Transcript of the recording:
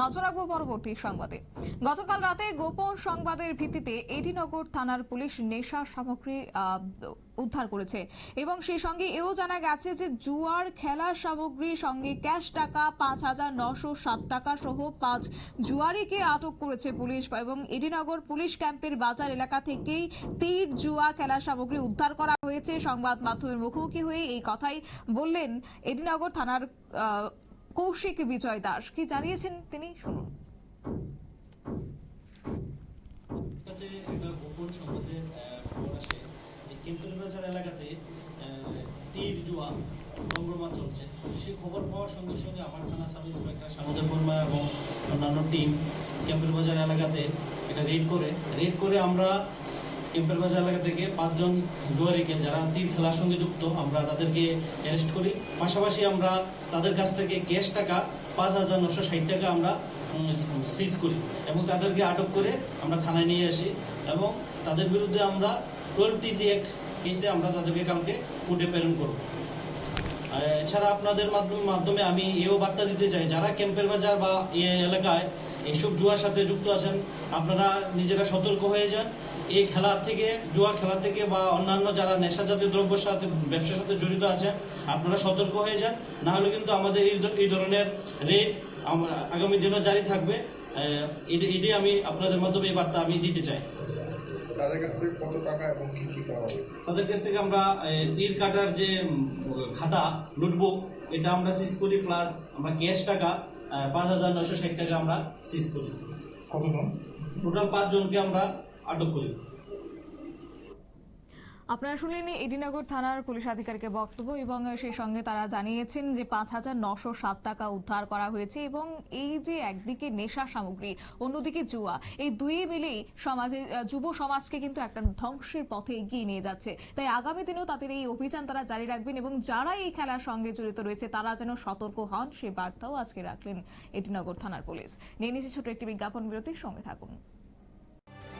নজর রাখব পরবর্তী সংবাদে। গতকাল রাতে গোপন সংবাদের ভিত্তিতে এডিনগর থানার পুলিশ নেশা সামগ্রী উদ্ধার করেছে এবং সেই সঙ্গে এও জানা গেছে যে জুয়ার খেলার সামগ্রী সঙ্গে ক্যাশ টাকা পাঁচ হাজার নশো ষাট টাকা সহ পাঁচ জুয়ারিকে আটক করেছে পুলিশ এবং এডিনগর পুলিশ ক্যাম্পের বাজার এলাকা থেকেই তীর জুয়া খেলার সামগ্রী উদ্ধার করা হয়েছে। সংবাদ মাধ্যমের মুখোমুখি হয়ে এই কথাই বললেন এডিনগর থানার কৌশিক বিজয় দাস। কি জানিয়েছেন তিনি? শুনুন। এলাকাতে তীর, জুয়া চলছে। সেই খবর পাওয়ার সঙ্গে সঙ্গে আমার থানা সাব ইন্সপেক্টর বর্মা এবং অন্যান্য টিম কেম্পেল বাজার এলাকাতে এটা রেড করে। রেড করে আমরা বাজার এলাকা থেকে পাঁচজন জুয়ারিকে যারা তীর খেলার সঙ্গে যুক্ত, আমরা তাদেরকে অ্যারেস্ট করি। পাশাপাশি আমরা তাদের কাছ থেকে ক্যাশ টাকা, পাঁচ হাজার নশো ষাট টাকা আমরা সিজ করি এবং তাদেরকে আটক করে আমরা থানায় নিয়ে আসি এবং তাদের বিরুদ্ধে আমরা টুয়েলভ টিজি অ্যাক্ট কেসে আমরা তাদেরকে কালকে কোর্টে প্রেরণ করব। এছাড়া আপনাদের মাধ্যমে আমি এও বার্তা দিতে চাই। যারা ক্যাম্পের বাজার বা এলাকায় এইসব জুয়ার সাথে যুক্ত আছেন, আপনারা নিজেরা সতর্ক হয়ে যান। এই খেলা থেকে জুয়া খেলা থেকে বা অন্যান্য যারা নেশা জাতীয় দ্রব্যের সাথে ব্যবসার সাথে জড়িত আছেন, আপনারা সতর্ক হয়ে যান। না হলে কিন্তু আমাদের এই ধরনের রেট আগামী দিনও জারি থাকবে। এটি আমি আপনাদের মাধ্যমে এই বার্তা আমি দিতে চাই। তাদের কাছ থেকে কত টাকা এবং কি কি পাওয়া তাদের কাছ থেকে আমরা তীর কাটার যে খাতা নোটবুক এটা আমরা সিজ করি প্লাস আমরা ক্যাশ টাকা পাঁচ হাজার নয়শো ষাট টাকা আমরা সিজ করি। কতজন টোটাল পাঁচ জনকে আমরা আটক করি। আপনারা শুনলেন এডিনগর থানার পুলিশ আধিকারিকের বক্তব্য এবং সেই সঙ্গে তারা জানিয়েছেন যে পাঁচ হাজার নশো সাত টাকা উদ্ধার করা হয়েছে এবং এই যে একদিকে নেশা সামগ্রী, অন্যদিকে জুয়া, এই দুই মিলেই সমাজে যুব সমাজকে কিন্তু একটা ধ্বংসের পথে এগিয়ে নিয়ে যাচ্ছে। তাই আগামী দিনেও তাদের এই অভিযান তারা জারি রাখবেন এবং যারা এই খেলার সঙ্গে জড়িত রয়েছে, তারা যেন সতর্ক হন, সে বার্তাও আজকে রাখলেন এডিনগর থানার পুলিশ। নিয়ে নিচ্ছে ছোট একটি বিজ্ঞাপন বিরতির সঙ্গে থাকুন।